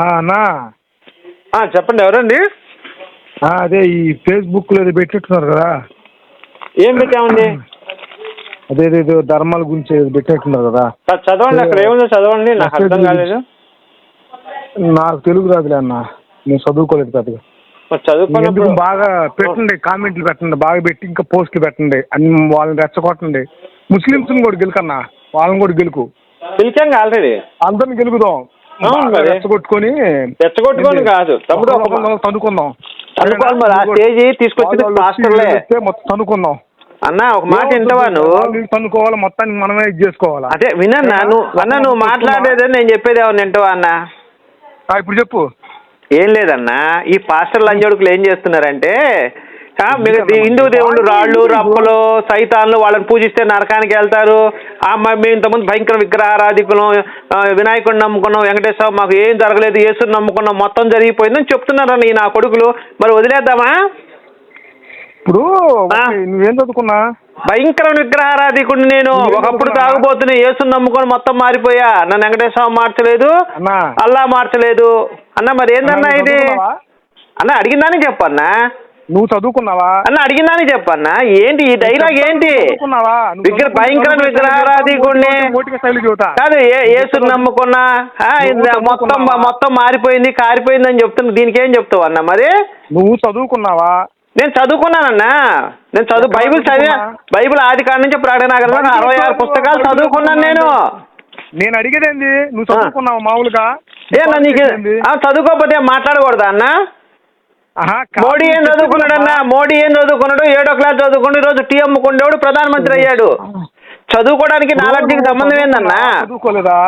ఆ, అన్నా. చెప్పండి ఎవరండి? అదే ఈ ఫేస్బుక్లో ఏదో పెట్టినట్టున్నారు కదా. ఏం పెట్టామండి? అదే ఏదో- ధర్మాల గురించి ఏదో పెట్టినట్టున్నారు కదా. చదవండి అక్కడ ఏముందో చదవండి నాకు అర్థం కాలేదు. నాకు తెలుగు రాదులే అన్న. నేను చదువుకోలేదు పెద్దగా. చదువుకున్నప్పుడు ఎందుకు బాగా పెట్టండి కామెంట్లు పెట్టండి బాగా పెట్టి ఇంకా పోస్టులు పెట్టండి అన్ని వాళ్ళని రెచ్చగొట్టండి. ముస్లిమ్స్ని కూడా గెలుకన్నా వాళ్ళని కూడా గెలుకు. పిలిచాంగా ఆల్రెడీ అందరిని గెలుకుదాం. రెచ్చగొట్టుకొని రెచ్చగొట్టుకొని కాదు. తమ్ముడు తన్నుకుందాం. తన్నుకోవాలి మరి. ఆ స్టేజి తీసుకొచ్చింది పాస్టర్లే. మొత్తం తన్నుకుందాం. అన్న ఒక మాట వింటావా నువ్వు? వాళ్ళు తన్నుకోవాలి మొత్తానికి మనమే ఇది చేసుకోవాలా? అదే వినన్నా నువ్వు అన్న నువ్వు మాట్లాడేదని నేను చెప్పేది ఏమన్నా వింటావా అన్న? ఇప్పుడు చెప్పు. ఏం లేదన్నా. ఈ పాస్టర్ లంజోడుకులు ఏం చేస్తున్నారంటే హిందూ దేవుళ్ళు రాళ్ళు రప్పలు సైతాన్లు వాళ్ళని పూజిస్తే నరకానికి వెళ్తారు. మేము ఇంతకుముందు భయంకర విగ్రహారాధికులం వినాయకుడిని నమ్ముకున్నాం వెంకటేశ్వర మాకు ఏం జరగలేదు యేసుని నమ్ముకున్నాం మొత్తం జరిగిపోయిందని చెప్తున్నారన్న ఈ నా కొడుకులు. మరి వదిలేద్దామా? ఇప్పుడు నువ్వేం చదువుకున్నా? భయంకర విగ్రహారాధికుడిని నేను ఒకప్పుడు? తాగుబోతున్నా యేసుని నమ్ముకొని మొత్తం మారిపోయా? నన్ను వెంకటేశ్వర మార్చలేదు అల్లా మార్చలేదు. అన్న మరి ఏందన్నా ఇది? అన్న అడిగిందని చెప్పన్నా నువ్వు చదువుకున్నావా? అన్న అడిగిందని చెప్పన్నా ఏంటి ఈ డైలాగ్ ఏంటి? చదువుకున్నావా? చదువుకున్నావా? భయంకర? విగ్రహారాధికుడిని శైలి చెబుతా కాదు ఏ యేసుని నమ్ముకున్నా? ఆ, ఇది నువ్వు మొత్తం? మొత్తం మారిపోయింది కారిపోయింది అని చెప్తున్నా. దీనికి ఏం చెప్తావు అన్న మరి? నువ్వు చదువుకున్నావా? నేను చదువుకున్నానన్నా నేను చదువు బైబిల్ చదివా బైబిల్ ఆది కాడ నుంచి ప్రకటన గ్రంథం అరవై ఆరు పుస్తకాలు చదువుకున్నాను నేను. నేను అడిగేదేంది? నువ్వు చదువుకున్నావా మామూలుగా? ఏ అన్న నీకు? ఆ, చదువుకోకపోతే మాట్లాడకూడదా అన్న? మోడీ ఏం చదువుకున్నాడన్నా. మోడీ ఏం చదువుకున్నాడు? ఏడో క్లాస్ చదువుకుంటూ ఈరోజు టీ అమ్ముకుండేవాడు ప్రధానమంత్రి అయ్యాడు. చదువుకోవడానికి నాలెడ్జ్కి సంబంధం ఏందన్నా? చదువుకోలేదా?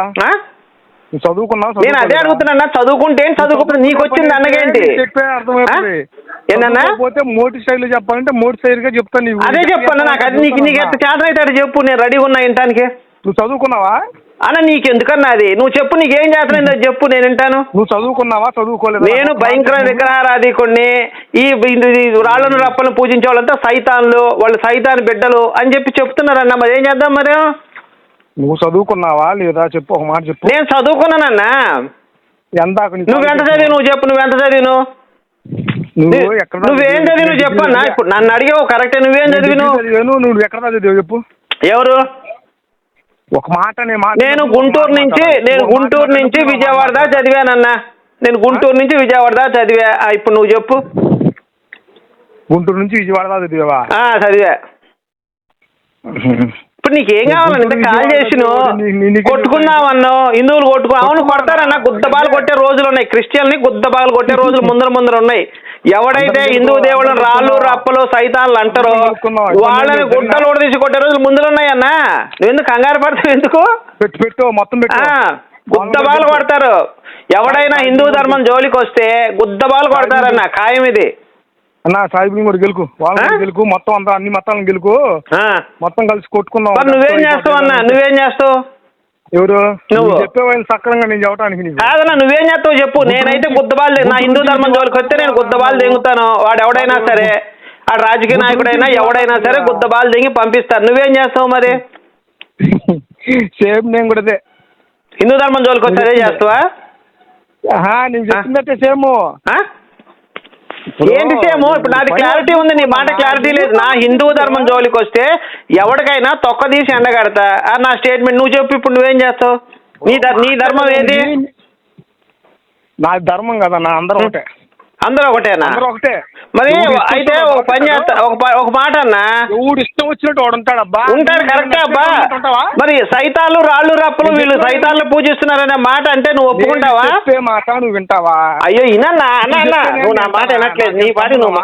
నేను అదే? అడుగుతున్నా చదువుకుంటే ఏం చదువుకుంటే నీకు వచ్చింది అన్నగేంటి పోతే మోటి స్టైల్ చెప్పాలంటే మోటి స్టైల్గా చెప్తాను అదే చెప్పన్నా నాకు అది నీకు నీకు ఎంత చేత అయితే అటు చెప్పు నేను రెడీగా ఉన్నా వినటానికి. నువ్వు చదువుకున్నావా? అన్న నీకు ఎందుకన్నా అది? నువ్వు చెప్పు నీకేం చేతనైందో చెప్పు నేను వింటాను. నువ్వు చదువుకున్నావా? చదువుకోలేదా? నేను భయంకర విగ్రహారాధికుడిని ఈ ఈ- రాళ్ళను రప్పలను పూజించే వాళ్ళంతా సైతాన్లు వాళ్ళు సైతాన్ బిడ్డలు అని చెప్పి చెప్తున్నారన్న. మరి ఏం చేద్దాం మరి? నువ్వు చదువుకున్నావా లేదా? చెప్పు ఒక మాట చెప్పు. నేను చదువుకున్నానన్నా. ఎంత చదివి నువ్వు చెప్పు నువ్వు ఎంత చదివి నువ్వు నువ్వు చదివి నువ్వు చెప్పన్నా ఇప్పుడు నన్ను అడిగావు కరెక్టే నువ్వేం చదివి నువ్వు ఎక్కడ చదివావు చెప్పు. ఎవరు? ఒక మాట నే నేను గుంటూరు నుంచి నేను గుంటూరు నుంచి విజయవాడ దాకా చదివానన్నా నేను గుంటూరు నుంచి విజయవాడ దాకా చదివా. ఇప్పుడు నువ్వు చెప్పు. గుంటూరు నుంచి విజయవాడ దాకా చదివావా? ఆ, చదివా. ఇప్పుడు నీకేం కావాలంటే ఇంత కాల్ చేసి నీ- నీ- నీకు- కొట్టుకున్నావన్నో హిందువులు కొట్టుకు అవును కొడతారన్న. గుద్దబాలు కొట్టే రోజులు ఉన్నాయి. క్రిస్టియన్ని గుద్దబాలు కొట్టే రోజులు ముందర ముందర ఉన్నాయి. ఎవడైతే హిందూ దేవుళ్ళని రాళ్ళు రప్పలు సైతాన్లు అంటారో వాళ్ళని గుడ్డలు కూడా తీసి కొట్టే రోజులు ముందర ఉన్నాయన్న నువ్వు ఎందుకు కంగారు పడతావు ఎందుకు? పెట్టు మొత్తం గుద్దబాలు కొడతారు. ఎవడైనా హిందూ ధర్మం జోలికి వస్తే గుద్దబాలు కొడతారన్న ఖాయం ఇది. అన్న సాయిబుని కూడా గెలుకు వాళ్ళని గెలుకు మొత్తం అంతా అన్ని మొత్తాలను గెలుకు ఆ. మొత్తం కలిసి కొట్టుకుందాం. మరి నువ్వేం చేస్తావు అన్న? నువ్వేం చేస్తావు? ఎవరు? నువ్వు. చెప్పేవాళ్ళు సక్రంగా నేను చెప్పడానికి నీకు. కాదన్నా నువ్వేం చేస్తావు చెప్పు. నేనైతే గుద్దబాలు నా హిందూ ధర్మం జోలికి వస్తే నేను గుద్దబాలు దింగుతాను. వాడు ఎవడైనా సరే ఆ రాజకీయ నాయకుడైనా ఎవడైనా సరే గుద్దబాలు దింగి పంపిస్తాను నువ్వేం చేస్తావు మరి? సేమ్ నేను కూడా అదే. హిందూ ధర్మం జోలికి వస్తే చేస్తావా? నేను చెప్పినట్టే సేమ్? ఏంటి సేము? ఇప్పుడు నాది క్లారిటీ ఉంది నీ మాట క్లారిటీ లేదు. నా హిందూ ధర్మం జోలికి వస్తే ఎవరికైనా తొక్క తీసి ఎండగడతా. ఆ, నా స్టేట్మెంట్ నువ్వు చెప్పు ఇప్పుడు నువ్వేం చేస్తావు? నీ నీ ధర్మం ఏది? నా ధర్మం కదా నా అందరం ఒకటే. అందరూ ఒకటేనా? అందరూ ఒకటే. మరి అయితే ఒక పని చేస్తా ఒక ఒక మాట అన్నా. ఎవడు ఇష్టం వచ్చినట్టు ఉంటాడు అబ్బా ఉంటాడు కరెక్టే అబ్బా? మరి సైతాలు రాళ్ళు రప్పలు వీళ్ళు సైతాలను పూజిస్తున్నారనే మాట అంటే నువ్వు ఒప్పుకుంటావా? మాట నువ్వు వింటావా? అయ్యో ఇనన్నా అన్న అన్న నువ్వు నా మాట? వినట్లేదు. నీ పాటి నువ్వు?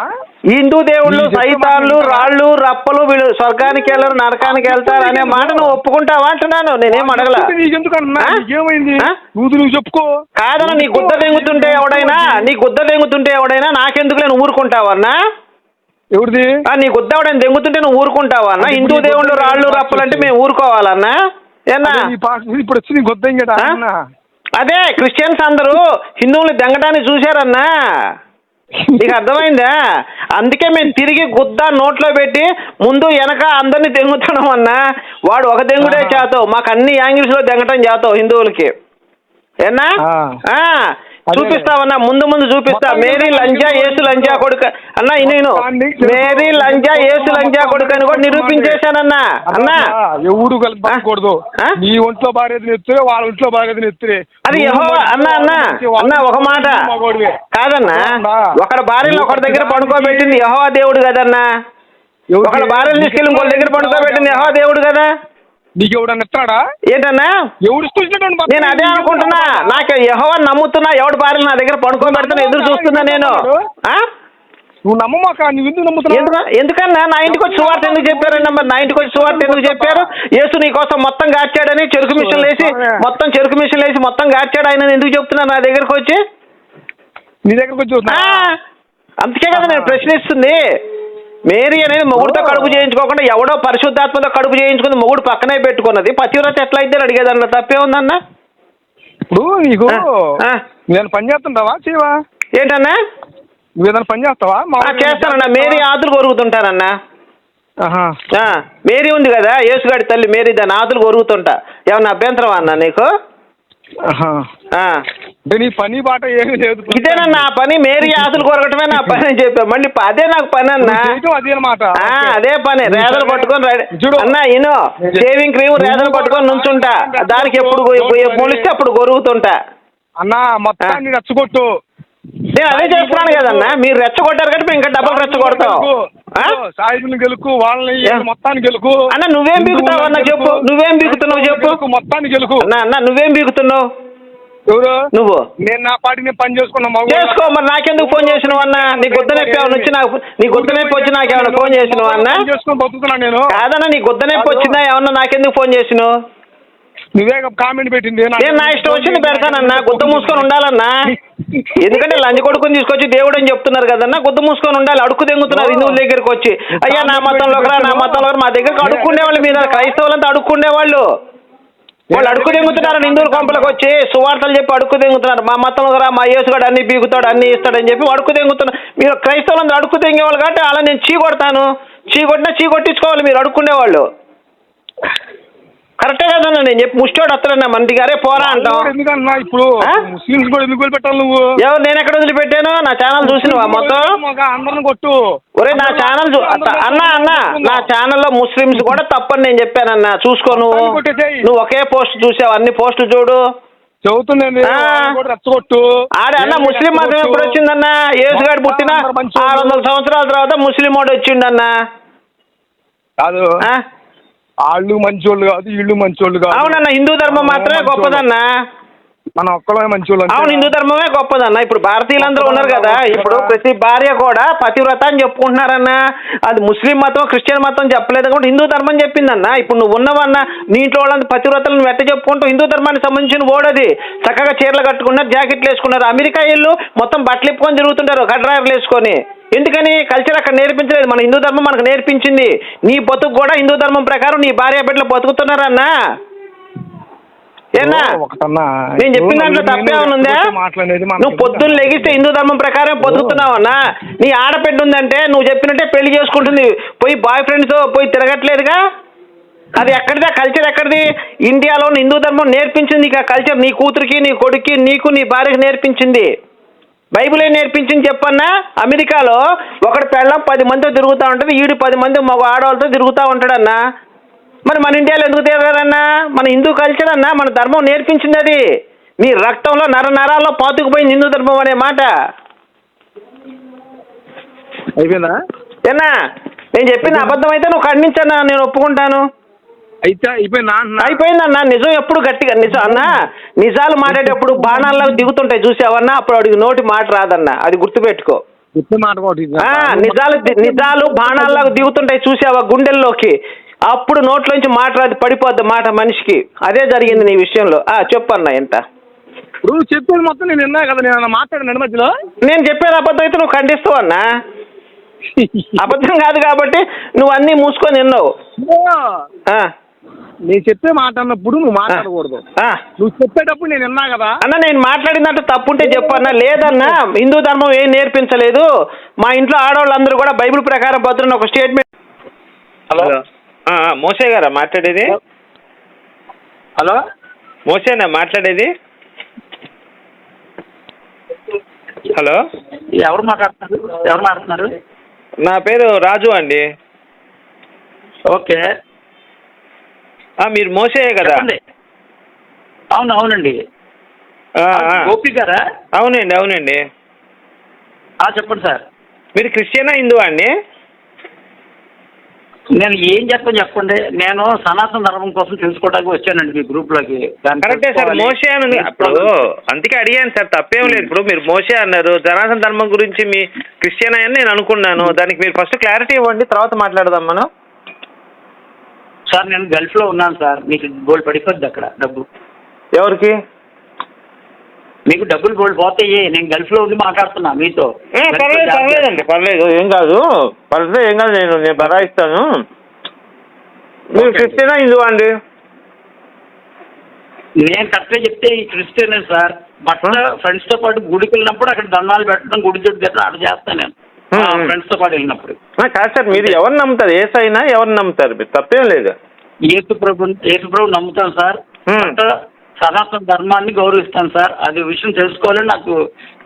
హిందూ దేవుళ్ళు సైతాన్లు వింటావా? రాళ్ళు రప్పలు వీళ్ళు స్వర్గానికి వెళ్ళరు నరకానికి వెళ్తారు అనే మాట నువ్వు ఒప్పుకుంటావా అంటున్నాను. నేనేం అడగల. నీకెందుకు అన్నా ఆ? నీకేమైంది? ఆ? నువ్వు చెప్పుకో. కాదన్న నీ గుద్ద దెంగుతుంటే ఎవడైనా నీ గుద్ద దెంగుతుంటే ఎవడైనా నాకెందుకు నేను ఊరుకుంటావా అన్నా? ఎవరిది? నీ గుద్ద ఎవడైనా దెంగుతుంటే నువ్వు ఊరుకుంటావా అన్న? హిందూ దేవుళ్ళు రాళ్ళు దెంగుతుంటే రప్పలు అంటే వచ్చేసి. మేము ఊరుకోవాలన్నా ఏనా ఇప్పుడు వచ్చి నీ గొద్దంగట ఆ? అన్నా? అదే క్రిస్టియన్స్ అందరూ హిందువులు దెంగటాన్ని చూశారన్నా? నీకు అర్థమైందా? అందుకే మేము తిరిగి గుద్ద నోట్లో పెట్టి ముందు వెనక అందరినీ దెంగుతున్నాం అన్నా. వాడు ఒక దెంగుడే. చేతావు మాకు అన్ని యాంగిల్స్లో దెంగటం చేతావు హిందువులకి. ఏనా. చూపిస్తావన్నా ముందు ముందు చూపిస్తా. మేరీ లంజా ఏసు లంజా కొడుక. అన్నా నేను. మేరీ లంజా ఏసు లంజా కొడుకు అని కూడా నిరూపించేశానన్నా. అన్నా ఎవడు కలపకూడదు? నీ ఒంట్లో బాధ్యతని ఎత్తురే వాళ్ళ ఒంట్లో బాధ్యతని ఎత్తురే. అది అన్న అన్న. అన్న ఒక మాట. కాదన్నా. అన్నా. ఒకడి భార్యను ఒకటి దగ్గర పడుకోబెట్టింది యహో దేవుడు కదన్నా? ఒకళ్ళ భార్యను తీసుకెళ్ళి ఇంకోళ్ళ దగ్గర పడుకోబెట్టింది యహో దేవుడు కదా. నీకు ఎవడన్నా ఇస్తాడా? ఏంటన్నా? ఎవడు నేను అదే అనుకుంటున్నా. నాకు యహోవా నమ్ముతున్నా ఎవడి భార్యలు నా దగ్గర పడుకోబెడతాను ఎదురు చూస్తున్నా నేను. ఆ? నువ్వు నమ్మమాక నువ్వు ఎందుకు నమ్ముతున్నావు? ఎందుకు? ఎందుకన్నా? నా ఇంటికి వచ్చి సువార్త ఎందుకు చెప్పారండి మరి నా ఇంటికి వచ్చి సువార్త ఎందుకు చెప్పారు? యేసు నీ కోసం మొత్తం గార్చాడని చెరుకు మిషన్ వేసి మొత్తం చెరుకు మిషన్ వేసి మొత్తం గార్చాడు. ఆయన ఎందుకు చెప్తున్నారు నా దగ్గరకు వచ్చి? నీ దగ్గరకు వచ్చి ఆ, చూస్తున్నా అందుకే కదా నేను ప్రశ్నిస్తుంది. మేరీ అనేది మొగుడుతో కడుపు చేయించుకోకుండా ఎవడో పరిశుద్ధాత్మతో కడుపు చేయించుకుంది మొగుడు పక్కనే పెట్టుకున్నది. పతివ్రత ఎట్లా అయితే అడిగేదన్న తప్పే ఉందన్న? ఇప్పుడు నీకు. నేను పని చేస్తుంటావా చేయవా ఏంటన్నా? నువ్వు ఏదైనా పని చేస్తావా చేస్తానన్నా. మేరీ ఆతులు కొరుగుతుంటానన్నా మేరీ ఉంది కదా యేసుగాడి తల్లి మేరీ దాని ఆతులు కొరుగుతుంటా ఏమన్నా అభ్యంతరం అన్నా నీకు. అంటే నీ పని బాట ఏమీ లేదు ఇదేనన్నా నా పని? మేరీ ఆతులు కొరగటమే నా పని అని చెప్పా మళ్ళీ అదే నాకు పని అన్నా. అదే పని. రేదలు పట్టుకొని చూడు. అన్న ఇనో. షేవింగ్ క్రీమ్ రేదలు పట్టుకొని నుంచుంటా. దానికి ఎప్పుడు మొలిస్తే అప్పుడు గొరుగుతుంటా. అన్న మొత్తాన్ని రెచ్చగొట్టు. నేను అదే చేస్తున్నాను కదన్నా. మీరు రెచ్చగొట్టారు కాబట్టి మేము ఇంకా డబ్బులు రెచ్చగొడతాం? సాయిబుని గెలుకు వాళ్ళని? మొత్తాన్ని గెలుకు అన్న నువ్వేం బీగుతావు అన్న చెప్పు. నువ్వేం బీగుతున్నావు చెప్పు. మొత్తాన్ని గెలుకు అన్న అన్న నువ్వేం బీగుతున్నావు? ఎవరు? నువ్వు. నేను నా పాటికి నేను పని చేసుకున్నా. చేసుకో మరి నాకెందుకు ఫోన్ చేసినావు అన్న? నీ గుద్ద నొప్పి ఏమైనా వచ్చి నాకు నీ గుద్ద నొప్పి వచ్చి నాకు ఏమైనా ఫోన్ చేసినావు అన్న? చేసుకొని బతుకుతున్నా నేను. కాదన్న నీ గుద్ద నొప్పి వచ్చిందా ఏమన్నా నాకెందుకు ఫోన్ చేసినావు? నువ్వే కామెంట్ పెట్టింది? నేను నా ఇష్టం వచ్చింది పెడతానన్నా గుద్ద మూసుకొని ఉండాలన్నా. ఎందుకంటే లంచ కొడుకుని తీసుకొచ్చి దేవుడు అని చెప్తున్నారు కదన్నా గుద్ద మూసుకొని ఉండాలి. అడుక్కు తెంగుతున్నారు హిందువుల దగ్గరికి వచ్చి. అయ్యా నా మతంలోకి రా నా మతంలో మా దగ్గరకు అడుక్కుండే వాళ్ళు మీరు క్రైస్తవులంతా అడుక్కుండే వాళ్ళు వాళ్ళు అడుక్కు తెంగుతున్నారు హిందువుల కొంపలకు వచ్చి సువార్తలు చెప్పి అడుక్కు తెంగుతున్నారు. మా మతంలోకి రా మా యేసుగాడు అన్ని బీగుతాడు అన్ని ఇస్తాడని చెప్పి అడుక్కు తెంగుతున్నారు. మీరు క్రైస్తవులంతా అడుక్కు తెంగేవాళ్ళు కాబట్టి అలా నేను చీ కొడతాను. చీ కొట్టినా చీ కొట్టించుకోవాలి మీరు అడుక్కుండే వాళ్ళు కరెక్టే కదన్నా నేను చెప్పి ముష్టోడు వస్తాడన్నా మన గారే? పోరా అంటాం ఎందుకన్నా ఇప్పుడు కూడా ఎందుకు నువ్వు? ఎవరు నేను ఎక్కడ వదిలిపెట్టాను? నా ఛానల్ చూసినవా మొత్తం? అందరిని కొట్టు? ఒరే నా ఛానల్ చూ అన్న అన్న నా ఛానల్లో ముస్లిమ్స్ కూడా తప్పని నేను చెప్పానన్న. చూసుకో నువ్వు. నువ్వు ఒకే పోస్ట్ చూసావు అన్ని పోస్టులు చూడు. రెచ్చగొట్టు ఆడే అన్న ముస్లిం మతం ఎప్పుడు వచ్చిందన్న? యేసుగాడు పుట్టిన. ఆరు వందల సంవత్సరాల తర్వాత ముస్లిం వాడు వచ్చిండన్న. కాదు? వాళ్ళు మంచోళ్ళు కాదు వీళ్ళు మంచోళ్ళు కాదు. అవునన్న హిందూ ధర్మం మాత్రమే. గొప్పదన్న? మన ఒక్కడే మంచోళ్ళు. అవును హిందూ ధర్మమే గొప్పదన్న. ఇప్పుడు భారతీయులందరూ ఉన్నారు కదా ఇప్పుడు ప్రతి భార్య కూడా పతివ్రత అని చెప్పుకుంటున్నారన్న. అది ముస్లిం మతం క్రిస్టియన్ మతం చెప్పలేదు కాబట్టి హిందూ ధర్మం చెప్పిందన్న. ఇప్పుడు నువ్వు ఉన్నవన్న నీ ఇంట్లో వాళ్ళని పతివ్రతలు నువ్వు ఎట్ట చెప్పుకుంటూ హిందూ ధర్మానికి సంబంధించిన ఓడది. చక్కగా చీరలు కట్టుకున్నారు జాకెట్లు వేసుకున్నారు. అమెరికా ఇల్లు మొత్తం బట్టలు ఇప్పుకొని తిరుగుతుంటారు కడ్రాయర్లు వేసుకొని. ఎందుకని కల్చర్ అక్కడ నేర్పించలేదు? మన హిందూ ధర్మం మనకు నేర్పించింది. నీ బతుకు కూడా హిందూ ధర్మం ప్రకారం నీ భార్య బిడ్డలు బతుకుతున్నారన్నా ఏనా నేను చెప్పిన దాంట్లో తప్పే ఉందా? నువ్వు పొద్దున్న లెగిస్తే హిందూ ధర్మం ప్రకారం బతుకుతున్నావన్నా నీ ఆడపెట్టు ఉందంటే నువ్వు చెప్పినట్టే పెళ్ళి చేసుకుంటుంది. పోయి బాయ్ ఫ్రెండ్తో పోయి తిరగట్లేదుగా? అది ఎక్కడిది? కల్చర్ ఎక్కడిది? ఇండియాలో హిందూ ధర్మం నేర్పించింది ఇక కల్చర్ నీ కూతురికి నీ కొడుక్కి నీకు నీ భార్యకి నేర్పించింది. బైబిల్ నేర్పించింది చెప్పన్నా? అమెరికాలో ఒకటి పెళ్ళం పది మందితో తిరుగుతూ ఉంటుంది ఈడు పది మంది మగ ఆడవాళ్ళతో తిరుగుతూ ఉంటాడన్నా? మరి మన ఇండియాలో ఎందుకు తిరగరన్నా మన హిందూ కల్చర్ అన్నా? మన ధర్మం నేర్పించింది అది. నీ రక్తంలో నర నరాల్లో పాతుకుపోయింది హిందూ ధర్మం అనే మాట. అయిపోయిందా? ఏనా నేను చెప్పిన అబద్ధం అయితే నువ్వు ఖండించన్నా నేను ఒప్పుకుంటాను. అయితే అయిపోయిందా అంటున్నా. అయిపోయిందన్నా నిజం ఎప్పుడు గట్టిగా నిజం అన్నా నిజాలు మాట్లాడేటప్పుడు బాణాల్లో దిగుతుంటాయి చూసావన్నా? అప్పుడు అడిగి నోటి మాట రాదన్నా. అది గుర్తుపెట్టుకో. మాట నిజాలు నిజాలు బాణాల్లో దిగుతుంటాయి చూసావా గుండెల్లోకి? అప్పుడు నోట్లోంచి మాట రాదు పడిపోద్ది మాట మనిషికి. అదే జరిగింది నీ విషయంలో. ఆ చెప్పన్నా ఎంత నువ్వు చెప్పేది మొత్తం నేను విన్నా కదా నేను మాట్లాడాను మధ్యలో? నేను చెప్పేది అబద్ధం అయితే నువ్వు ఖండిస్తావు అన్నా. అబద్ధం కాదు కాబట్టి నువ్వు అన్నీ మూసుకొని విన్నావు. నేను చెప్పే మాట అన్నప్పుడు నువ్వు మాట్లాడకూడదు. ఆ. నువ్వు చెప్పేటప్పుడు నేను విన్నా కదా. అన్న నేను మాట్లాడినట్టు తప్పుంటే చెప్పన్నా లేదన్నా హిందూ ధర్మం ఏం నేర్పించలేదు. మా ఇంట్లో ఆడవాళ్ళందరూ కూడా బైబిల్ ప్రకారం భద్రని ఒక స్టేట్మెంట్. హలో. మోసే గారా మాట్లాడేది? హలో. మోసేనా మాట్లాడేది? హలో. ఎవరు మాట్లాడుతున్నారు? ఎవరు మాట్లాడుతున్నారు? నా పేరు రాజు అండి. ఓకే. మీరు మోసేయే కదా? అవును అవునండి. గోపి గారా? అవునండి అవునండి. చెప్పండి సార్. మీరు క్రిస్టియనా హిందువా అండి? నేను ఏం చెప్పని చెప్పండి. నేను సనాతన ధర్మం కోసం తెలుసుకోవడానికి వచ్చానండి మీ గ్రూప్లోకి కరెక్టే సార్. మోసే అని అప్పుడు అందుకే అడిగాను సార్. తప్పేం లేదు. ఇప్పుడు మీరు మోసే అన్నారు. జనార్దన ధర్మం గురించి మీ క్రిస్టియన్ అని నేను అనుకున్నాను. దానికి మీరు ఫస్ట్ క్లారిటీ ఇవ్వండి. తర్వాత మాట్లాడదాం మనం. సార్ నేను గల్ఫ్లో ఉన్నాను సార్. మీకు గోల్డ్ పడిపోద్ది అక్కడ డబ్బు. ఎవరికి? మీకు డబ్బులు గోల్డ్ పోతాయి. నేను గల్ఫ్లో ఉండి మాట్లాడుతున్నా మీతో. ఏ, పర్లేదు పర్లేదండి పర్లేదు ఏం కాదు. పర్లేదు ఏం కాదు నేను నేను బరాయిస్తాను మీరు ఓకే. క్రిస్టియనా హిందువా అండి నేను కరెక్ట్గా చెప్తే ఈ క్రిస్టియన్ సార్. బట్ ఫ్రెండ్స్తో పాటు గుడికి వెళ్ళినప్పుడు అక్కడ దండాలు పెట్టడం గుడి చుట్టూ తిట్టడం అక్కడ చేస్తాను నేను. ఫ్రెండ్స్తో పాటు వెళ్ళినప్పుడు. కాదు సార్. మీరు ఎవరు నమ్ముతారు? ఏసు అయినా ఎవరు నమ్ముతారు మీరు? తప్పేం లేదు. యేసు ప్రభు యేసు ప్రభు నమ్ముతాను సార్. సనాతన ధర్మాన్ని గౌరవిస్తాను సార్. అది విషయం తెలుసుకోవాలని నాకు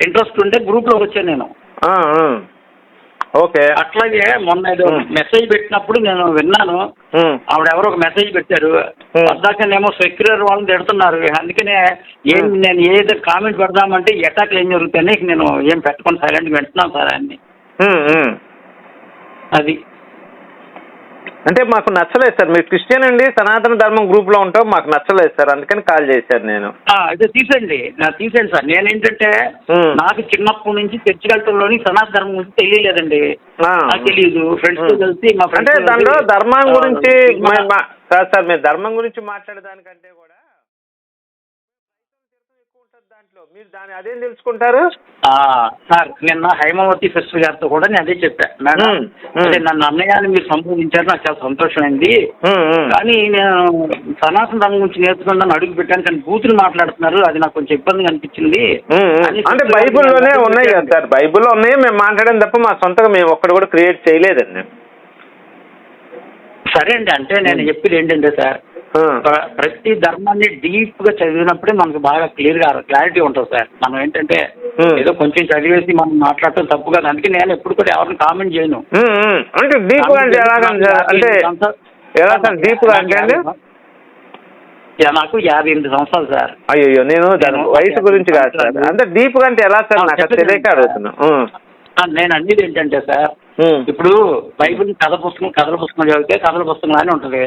ఇంట్రెస్ట్ ఉంటే గ్రూప్లోకి వచ్చాను నేను. ఓకే. అట్లాగే మొన్న ఏదో. మెసేజ్ పెట్టినప్పుడు నేను విన్నాను. ఆవిడ ఎవరో ఒక మెసేజ్ పెట్టారు. పద్దాకనేమో సెక్యులర్ వాళ్ళని తిడుతున్నారు. అందుకనే ఏం. నేను ఏదో కామెంట్ పెడదామంటే ఈ అటాక్లు ఏం జరుగుతాయని నేను ఏం పెట్టుకొని సైలెంట్గా వింటున్నాను సార్ అన్ని. అది. అంటే మాకు నచ్చలేదు సార్. మీరు క్రిస్టియన్ అండి సనాతన ధర్మం గ్రూప్లో ఉంటాం మాకు నచ్చలేదు సార్. అందుకని కాల్ చేశాను నేను. అయితే తీసేయండి. నా తీసేయండి సార్. నేనేంటంటే. నాకు చిన్నప్పటి నుంచి చర్చి కల్చర్లోని సనాతన ధర్మం గురించి తెలియలేదండి. నాకు తెలియదు ఫ్రెండ్స్తో. కలిసి మా అంటే దాంట్లో ధర్మం గురించి కాదు సార్. మీరు ధర్మం గురించి మాట్లాడేదానికంటే కూడా దాంట్లో మీరు దాన్ని అదేం తెలుసుకుంటారు సార్ నిన్న హైమావతి ఫెస్టివల్ గారితో కూడా నేను అదే చెప్పా మేడం. అంటే నన్ను అన్నయ్యాన్ని మీరు సంబోధించారు నాకు చాలా సంతోషమైంది. కానీ నేను సనాతన ధర్మం గురించి నేర్చుకుందాం అడుగు పెట్టాను కానీ బూతులు మాట్లాడుతున్నారు అది నాకు కొంచెం ఇబ్బందిగా అనిపించింది అంటే. బైబిల్లోనే నేను ఉన్నాయి కదా చెప్పాను. సార్ బైబిల్లో ఉన్నాయి మేము మాట్లాడడం తప్ప మా సొంతగా మేము ఒక్కడు కూడా క్రియేట్ చేయలేదండి సరే అండి అంటే నేను చెప్పేది ఏంటంటే సార్ ప్రతి ధర్మాన్ని డీప్గా చదివినప్పుడే మనకు బాగా క్లియర్గా క్లారిటీ ఉంటుంది సార్. మనం ఏంటంటే. ఏదో కొంచెం చదివేసి మనం మాట్లాడటం తప్పు కాదు. అందుకే నేను ఎప్పుడు కూడా ఎవరిని కామెంట్ చేయను. అంటే డీప్ అంటే? అంటే ఎలా సార్? డీప్ అంటే నాకు యాభై ఎనిమిది సంవత్సరాలు సార్. అయ్యో నేను దాని వయసు గురించి కాదు సార్. అంటే డీప్గా అంటే ఎలా సార్? నాకు. తెలియక అడుగుతున్నా. నేను అనేది ఏంటంటే సార్ ఇప్పుడు బైబిల్ కథ పుస్తకం కథల పుస్తకం చదివితే కథల పుస్తకం లానే ఉంటుంది.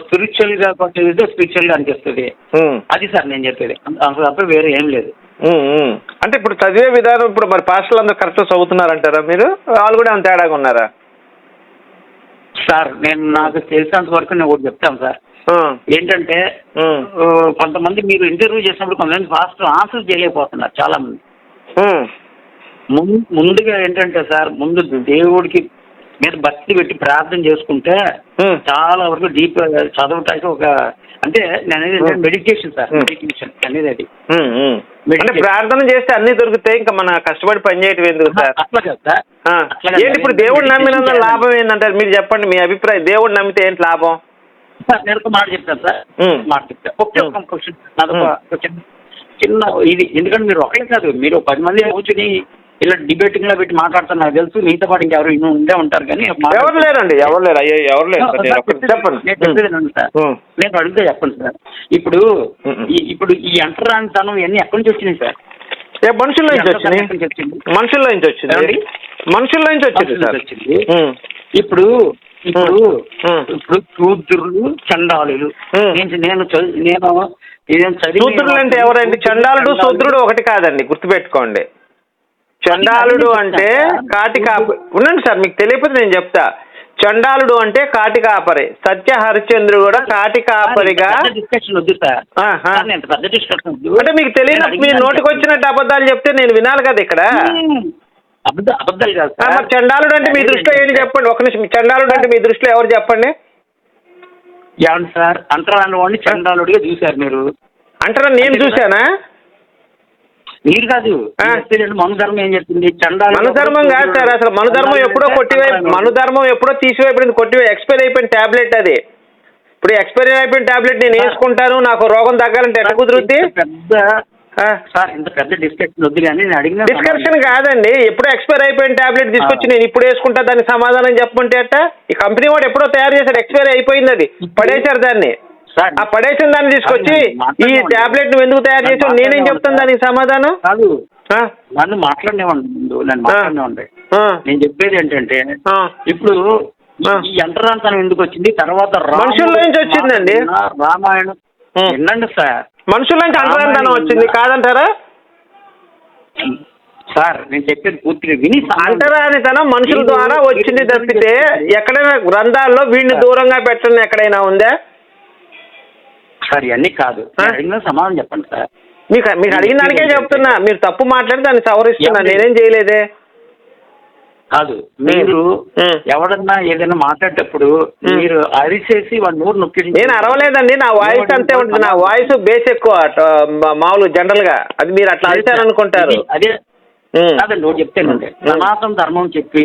స్పిరిచువల్గా చదివితే స్పిరిచువల్గా అనిపిస్తుంది. ఉమ్, అది సార్ నేను చెప్పేది. అంత తప్ప వేరే ఏం లేదు. ఉమ్. అంటే ఇప్పుడు చదివే విధానం ఇప్పుడు మరి పాస్టర్లు అందరూ కరెక్ట్ చదువుతున్నారంటారా మీరు? వాళ్ళు కూడా అంత తేడాగా ఉన్నారా? సార్ నేను నాకు తెలిసినంత వరకు నేను ఒకటి చెప్తాను సార్. ఏంటంటే కొంతమంది మీరు ఇంటర్వ్యూ చేసినప్పుడు కొంతమంది ఫాస్ట్ ఆన్సర్ చేయలేకపోతున్నారు చాలా మంది ఉమ్, ముం- ముందుగా ఏంటంటే సార్ ముందు దేవుడికి మీద భక్తి పెట్టి ప్రార్థన చేసుకుంటే. చాలా వరకు డీప్ చదవటానికి ఒక అంటే నేను అనేది. Meditation sir. మెడిటేషన్ అనేది అది. అంటే ప్రార్థన చేస్తే అన్ని దొరుకుతాయి ఇంకా మన కష్టపడి పని చేయటం ఎందుకు సార్. ఏంటి ఇప్పుడు దేవుడు నమ్మినందున లాభం ఏంటంటారు మీరు చెప్పండి మీ అభిప్రాయం. దేవుడు నమ్మితే ఏంటి లాభం? సార్ నేను ఒక మాట చెప్తాను సార్. మాట చెప్తా ఒకే క్వశ్చన్ చిన్న- ఇది. ఎందుకంటే మీరు ఒకరే కాదు మీరు పది మంది కూర్చుని ఇలా డిబేటింగ్లో పెట్టి మాట్లాడుతున్నారు. నాకు తెలుసు మీతో పాటు ఇంకెవరు ఉండే ఉంటారు కానీ ఎవరు లేరండి? ఎవరు లేరు? అయ్యో ఎవరు లేరు? సార్ నేను ఒక్కటి నేను చెప్పండి. నేను అడిగితే చెప్పండి సార్. ఇప్పుడు ఇప్పుడు ఈ అంటరానితనం ఇవన్నీ ఎక్కడి నుంచి వచ్చినాయి సార్? ఏ మనుషుల నుంచి వచ్చింది. మనుషుల నుంచి వచ్చింది? మనుషుల నుంచి వచ్చింది. సార్. ఇప్పుడు ఇప్పుడు. ఇప్పుడు శూద్రులు చండాలులు. నేను నేను శూద్రుడు అంటే ఎవరండి? చండాలుడు శూద్రుడు ఒకటి కాదండి. గుర్తుపెట్టుకోండి. చండాలుడు అంటే కాటి కాప ఉండండి సార్ మీకు తెలియకపోతే నేను చెప్తా. చండాలుడు అంటే కాటి కాపరి. సత్య హరిశ్చంద్రుడు కూడా కాటి కాపరిగా డిస్కషన్ వద్దు సార్. పెద్ద డిస్కషన్ అంటే మీకు తెలియనప్పుడు మీ నేను నోటికి వచ్చినట్టు అబద్ధాలు చెప్తే నేను వినాలి కదా ఇక్కడ? అబద్ధాలు కాదు మరి చండాలుడు అంటే మీ దృష్టిలో ఏంటి చెప్పండి ఒక నిమిషం. చండాలుడు అంటే మీ దృష్టిలో ఎవరు చెప్పండి? ఏమండి సార్? అంటరాని వాడిని చండాలుడిగా చూశారు మీరు. అంటారా నేను చూశానా? మీరు కాదు. మన ధర్మం ఏం చెప్తుంది మన ధర్మం కాదు సార్ అసలు మన ధర్మం ఎప్పుడో కొట్టివైపు మన ధర్మం ఎప్పుడో తీసివైపోయింది కొట్టి ఎక్స్పైర్ అయిపోయిన టాబ్లెట్ అది. ఇప్పుడు ఎక్స్పైర్ అయిపోయిన టాబ్లెట్ నేను వేసుకుంటాను నాకు రోగం తగ్గాలంటే ఎట్లా కుదురుద్ది? డిస్కషన్ కాదండి ఎప్పుడో ఎక్స్పైర్ అయిపోయిన టాబ్లెట్ తీసుకొచ్చి నేను ఇప్పుడు వేసుకుంటా దానికి సమాధానం చెప్పమంటే అట్ట ఈ కంపెనీ వాడు ఎప్పుడో తయారు చేశారు ఎక్స్పైర్ అయిపోయింది అది. పడేశారు దాన్ని. ఆ పడేసిన దాన్ని తీసుకొచ్చి ఈ టాబ్లెట్ నువ్వు ఎందుకు తయారు చేసావు? నేనేం చెప్తాను దానికి సమాధానం? కాదు. నన్ను మాట్లాడినేవ్వండి ముందు నన్ను మాట్లాడినేవ్వండి. నేను చెప్పేది ఏంటంటే. ఇప్పుడు ఈ- యంత్రాంతరం ఎందుకు వచ్చింది? తర్వాత మనుషుల నుంచి వచ్చిందండి. రామాయణం. వినండి సార్. మనుషుల నుంచి అంటరానితనం వచ్చింది కాదంటారా? సార్ నేను చెప్పేది పూర్తిగా విని అంటరానితనం మనుషుల ద్వారా వచ్చింది తప్పితే ఎక్కడైనా గ్రంథాల్లో వీడిని దూరంగా పెట్టండి ఎక్కడైనా ఉందా? సార్ ఇవన్నీ కాదు? నేను అడిగిన సమాధానం చెప్పండి సార్. మీకు మీకు అడిగిన దానికే చెప్తున్నా. మీరు తప్పు మాట్లాడి దాన్ని సవరిస్తున్నా? నేనేం చేయలేదే? కాదు. మీరు. ఎవడన్నా ఏదైనా మాట్లాడేటప్పుడు. మీరు అరిచేసి వాడి నోరు నొక్కి నేను అరవలేదండి. నా వాయిస్ అంతే ఉంటుంది. నా వాయిస్ బేస్ ఎక్కువ మామూలు జనరల్గా అది మీరు అట్లా అరిచారనుకుంటారు. అదే. కాదండి ఒకటి చెప్తానండి. సనాతన ధర్మం చెప్పి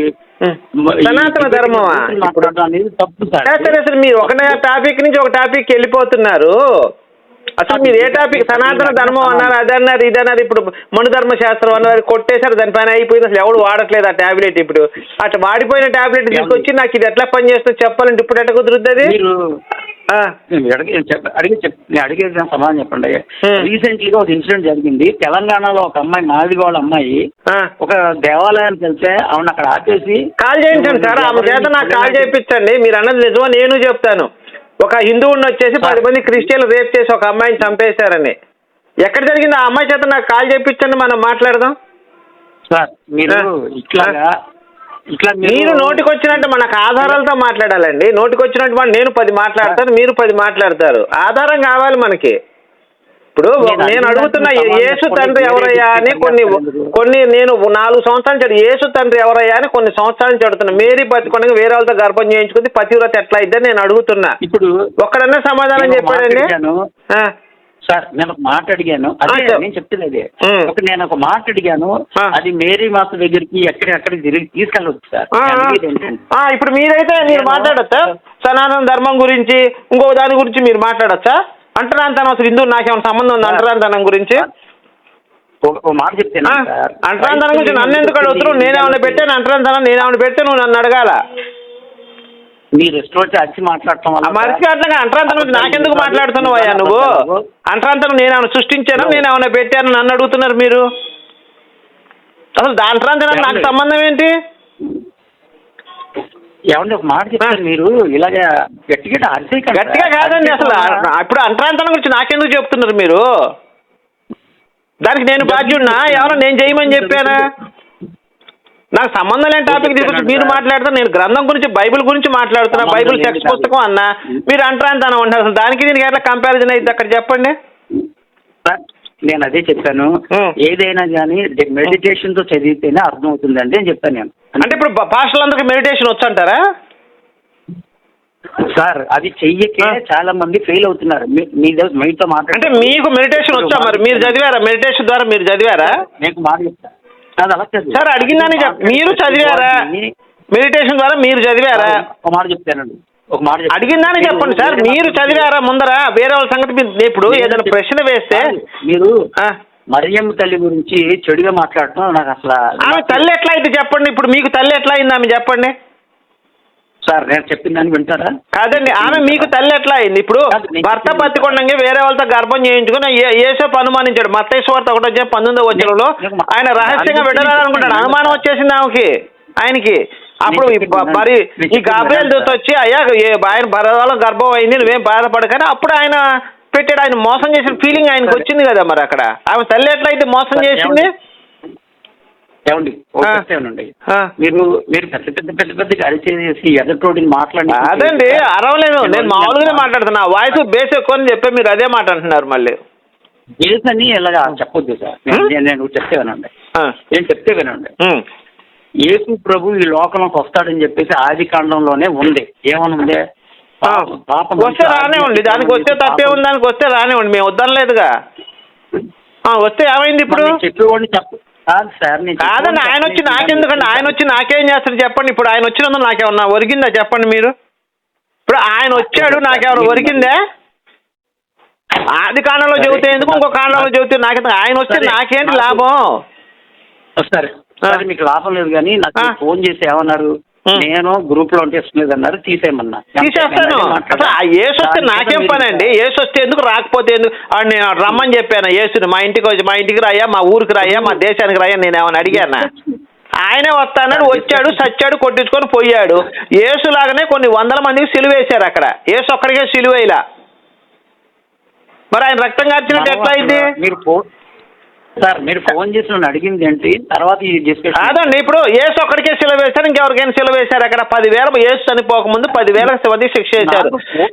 సనాతన ధర్మమా? సార్. సరే మీరు ఒక టాపిక్ నుంచి ఒక టాపిక్ వెళ్ళిపోతున్నారు. అసలు మీరు ఏ టాపిక్ సనాతన ధర్మం అన్నారు అది అన్నారు ఇది అన్నారు ఇప్పుడు మనుధర్మ శాస్త్రం అన్నారు కొట్టేశారు దానిపైన అయిపోయింది అసలు ఎవడు వాడట్లేదు ఆ టాబ్లెట్ ఇప్పుడు. అట్లా వాడిపోయిన టాబ్లెట్ తీసుకొచ్చి నాకు ఇది ఎట్లా పని చేస్తుందో చెప్పాలంటే ఇప్పుడు ఎట్లా ఆ, నేను అడిగే చెప్ప- అడిగే చెప్ నేను అడిగే సమాధానం చెప్పండి. Hmm. రీసెంట్లీ గా ఒక ఇన్సిడెంట్ జరిగింది. తెలంగాణలో ఒక అమ్మాయి మాదిగోళ్ళ అమ్మాయి ఆ. ఒక దేవాలయానికి వెళ్తే ఆవిడ అక్కడ ఆపేసి కాల్ చేయించండి సార్. ఆమె చేత నాకు కాల్ చేయించండి. మీరు అన్నది నిజమో? నేను చెప్తాను. ఒక హిందువుని వచ్చేసి పది మంది క్రిస్టియన్లు రేప్ చేసి ఒక అమ్మాయిని చంపేశారని. ఎక్కడ జరిగింది? ఆ అమ్మాయి చేత నాకు కాల్ చేయించండి మనం మాట్లాడదాం. సార్ మీరు. ఇట్లాగా ఇట్లా మీరు నోటికొచ్చినట్టు మనకు ఆధారాలతో మాట్లాడాలండి. నోటికొచ్చినట్టు నేను పది మాట్లాడతాను మీరు పది మాట్లాడతారు. ఆధారం కావాలి మనకి. ఇప్పుడు నేను అడుగుతున్నా యేసు. తండ్రి ఎవరయ్యా అని. కొన్ని? కొన్ని నేను నాలుగు సంవత్సరాల నుంచి యేసు తండ్రి ఎవరయ్యా అని కొన్ని సంవత్సరాల నుంచి అడుగుతున్నా. మేరీ బతికొండగా వేరే వాళ్ళతో గర్భం చేయించుకుంది పతివ్రత ఎట్లా అయితే నేను అడుగుతున్నా. ఇప్పుడు ఒక్కడన్నా సమాధానం చెప్పాడండి? సార్ నేను ఒక మాట అడిగాను. అదే. నేను ఉం. ఒక నేను ఒక మాట అడిగాను. అది మేరీ మాత దగ్గరికి ఎక్కడెక్కడ తిరిగి తీసుకెళ్ళవచ్చు సార్. ఇప్పుడు మీరైతే మీరు మాట్లాడచ్చా? సనాతన ధర్మం గురించి ఇంకో దాని గురించి మీరు మాట్లాడచ్చా? అంటరాంతనం అసలు హిందూ నాకేమైనా సంబంధం ఉంది? అంటరాంతనం గురించి? మాట చెప్తాను అంటరాంతనం గురించి నన్ను ఎందుకు అడుగుతున్నావు నేనేమైనా పెట్టాను? అంటరాంతనం నేనేమైనా పెడితే నువ్వు నన్ను అడగాల? మీరు ఇష్టం వచ్చి అచ్చి మాట్లాడటం వల్ల మరిచి అట్లా అంటరాంతనం గురించి నాకెందుకు మాట్లాడుతున్నావు అయ్యా నువ్వు? అంటరాంతనం నేనేమైనా సృష్టించాను? నేనేమైనా పెట్టాను? నన్ను అడుగుతున్నారు మీరు. అసలు దా అంటరాంతనం నాకు సంబంధం ఏంటి? ఏమండి ఒక మాట చెప్తారు మీరు. ఇలాగ గట్టిగా గట్టిగా. కాదండి అసలు. ఇప్పుడు అంటరాంతరం గురించి నాకెందుకు చెప్తున్నారు మీరు? దానికి నేను బాధ్యుడినా? ఎవరో నేను చేయమని చెప్పానా? నాకు సంబంధం లేని టాపిక్ తీసుకొచ్చి మీరు మాట్లాడుతున్నారు నేను గ్రంథం గురించి బైబిల్ గురించి మాట్లాడుతున్నా బైబిల్ టెక్స్ట్. పుస్తకం అన్నా మీరు అంటరాంతనం అంటారు అసలు దానికి దీనికి ఎట్లా కంపారిజన్ అయింది అక్కడ చెప్పండి? నేను అదే చెప్పాను. ఏదైనా కానీ మెడిటేషన్తో చదివితేనే అర్థం అవుతుందండి అని చెప్తాను నేను. అంటే ఇప్పుడు పాస్టర్లందరికీ మెడిటేషన్ వచ్చంటారా? సార్ అది చెయ్యకే. చాలా మంది ఫెయిల్ అవుతున్నారు. మీ- మీతో మాట్లాడే మీకు మెడిటేషన్ వచ్చా మరి? మీరు చదివారా? మెడిటేషన్ ద్వారా మీరు చదివారా? నీకు మాట చెప్తా అది అలా కాదు. సార్ అడిగిందని చెప్ మీరు చదివారా? మెడిటేషన్ ద్వారా మీరు చదివారా? ఒక మాట చెప్తానండి. ఒక మాట. అడిగిందని చెప్పండి సార్. మీరు చదివారా ముందర? వేరే వాళ్ళ సంగతి మీరు ఇప్పుడు ఏదైనా ప్రశ్న వేస్తే మీరు మరియమ్మ తల్లి గురించి చెడుగా మాట్లాడటం నాకు అసలు ఆమె తల్లి ఎట్లా అయితే చెప్పండి. ఇప్పుడు మీకు తల్లి ఎట్లా అయింది ఆమె చెప్పండి. సార్ నేను చెప్పిందని వింటారా? కాదండి ఆమె మీకు తల్లి ఎట్లా అయింది? ఇప్పుడు భర్త బతికొండంగా వేరే వాళ్ళతో గర్భం చేయించుకుని ఏసేపు అనుమానించాడు. మత్తేశ్వార్త ఒకటో చెప్పి పంతొమ్మిదో వచ్చినలో నేను- ఆయన రహస్యంగా విడాలనుకుంటాడు అనుమానం వచ్చేసింది ఆమెకి ఆయనకి. అప్పుడు. మరి ఈ గాబ్రియల్ దూత వచ్చి అయ్యా ఆయన భరవాళ్ళ గర్భం అయింది నువ్వేం బాధపడకని? అప్పుడు ఆయన పెట్టాడు. ఆయన మోసం చేసిన ఫీలింగ్ ఆయనకు. వచ్చింది కదా మరి అక్కడ. ఆమె తల్లి ఎట్లా అయితే మోసం చేసింది? ఏమండి. మీరు మీరు పెద్ద పెద్ద పెద్ద పెద్ద అరిచేసి ఎదటోడిని మాట్లాడి అదండి అరవలేదు నేను మామూలుగానే మాట్లాడుతున్నా. వాయిస్ బేస్ ఎక్కువ అని చెప్పి మీరు అదే మాట అంటున్నారు మళ్ళీ. అని ఇలాగా చెప్పొద్దు సార్. నేను చెప్తే వినండి. నేను చెప్తే వినండి. యేసు ప్రభు ఈ లోకంలోకి వస్తాడని చెప్పేసి ఆది కాండంలోనే ఉంది. ఏమని ఉంది? ఆ, పాపం- పాపం వస్తే రానివ్వండి దానికి వస్తే తప్పే ఉంది దానికి వస్తే రానివ్వండి మేము వద్దనలేదుగా. వస్తే ఏమైంది ఇప్పుడు? ఇప్పుడు చెప్పేవాడిని చెప్ప కాదు సార్ కాదండి ఆయన వచ్చి. నాకెందుకండి? ఆయన వచ్చి నాకేం చేస్తారు చెప్పండి. ఇప్పుడు ఆయన వచ్చినందుకు నాకేమన్నా ఒరిగిందా చెప్పండి మీరు? ఇప్పుడు ఆయన వచ్చాడు నాకేమన్నా ఒరిగిందా? ఆది కాలంలో చెబితే ఎందుకు ఇంకో కాలంలో చెబితే నాకు ఆయన వస్తే నాకేంటి నాకు- లాభం? సరే మీకు లాభం లేదు కానీ నాకు. ఫోన్ చేసి ఏమన్నారు. నేను గ్రూప్లో లేదు అన్నారు తీసేయమన్నా. తీసేస్తాను. అసలు ఆ ఏసు వస్తే నాకేం పని అండి ఏసు వస్తే ఎందుకు రాకపోతే ఎందుకు? ఆ, నేను రమ్మని చెప్పాను యేసుని. మా ఇంటికి వచ్చి మా ఇంటికి రాయా మా ఊరికి రాయా మా దేశానికి రాయా నేను ఏమైనా అడిగానా? ఆయనే వస్తానని వచ్చాడు సచ్చాడు కొట్టించుకొని పోయాడు. యేసు లాగానే కొన్ని వందల మందికి సిలువేశారు అక్కడ. యేసు ఒక్కడికే సిలువేలా మరి ఆయన రక్తం కార్చినట్టు ఎట్లా అయింది? మీరు సార్ మీరు ఫోన్ చేసి నన్ను అడిగింది ఏంటి? తర్వాత డిస్కషన్ కాదండి ఇప్పుడు ఏసు ఒక్కడికే సిలువ వేశారు ఇంకెవరికైనా సిలువ వేశారు? అక్కడ పదివేల ఏసు చనిపోక ముందు పదివేల మంది శిక్ష చేశారు.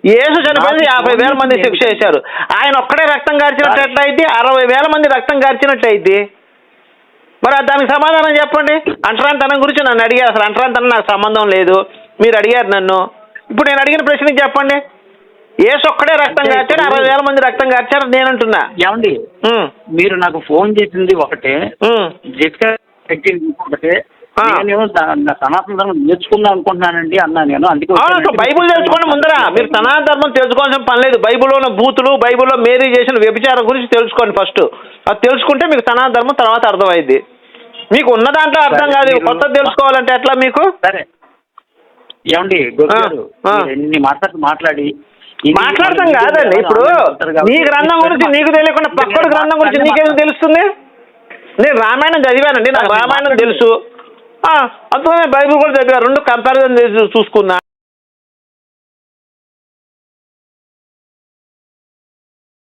ఏసు చనిపోయింది యాభై వేల మంది శిక్ష చేశారు. ఆయన ఒక్కడే రక్తం కార్చినట్టు. ఎట్లా అయింది అరవై వేల మంది రక్తం కార్చినట్టు అయింది. మరి దానికి సమాధానం చెప్పండి. అంటరాంతనం గురించి నన్ను అడిగారు అసలు. అంటరాంతనం నాకు సంబంధం లేదు. మీరు అడిగారు నన్ను. ఇప్పుడు నేను అడిగిన ప్రశ్నకి చెప్పండి. ఏసు ఒక్కడే రక్తం ఇప్పుడు- అరవై వేల మంది రక్తం కార్చారు నేను అంటున్నా ఏమండి మీరు నాకు ఫోన్ చేసింది ఒకటే. జట్కా సనాతన ధర్మం నేర్చుకుందాం అనుకుంటున్నానండి అన్నా నేను. అందుకే బైబుల్ తెలుసుకోండి ముందర. మీరు సనాతన ధర్మం తెలుసుకోవాల్సిన పని లేదు. బైబిల్లో ఉన్న బూతులు బైబిల్లో మేరీ చేసిన వ్యభిచారం గురించి తెలుసుకోండి ఫస్ట్. అది తెలుసుకుంటే మీకు సనాతన ధర్మం తర్వాత అర్థమైంది మీకు ఉన్న దాంట్లో అర్థం కాదు. కొత్త తెలుసుకోవాలంటే ఎట్లా మీకు? సరే. ఏమండి ఎన్ని మాట్లాడి మాట్లాడి మాట్లాడతాం కాదండి. ఇప్పుడు నీ గ్రంథం గురించి నీకు తెలియకుండా పక్కడు గ్రంథం గురించి నీకేం తెలుస్తుంది? నేను రామాయణం చదివానండి నాకు రామాయణం. తెలుసు. అందుకనే బైబిల్ కూడా చదివా రెండు కంపారిజన్ చేసి చూసుకున్నా.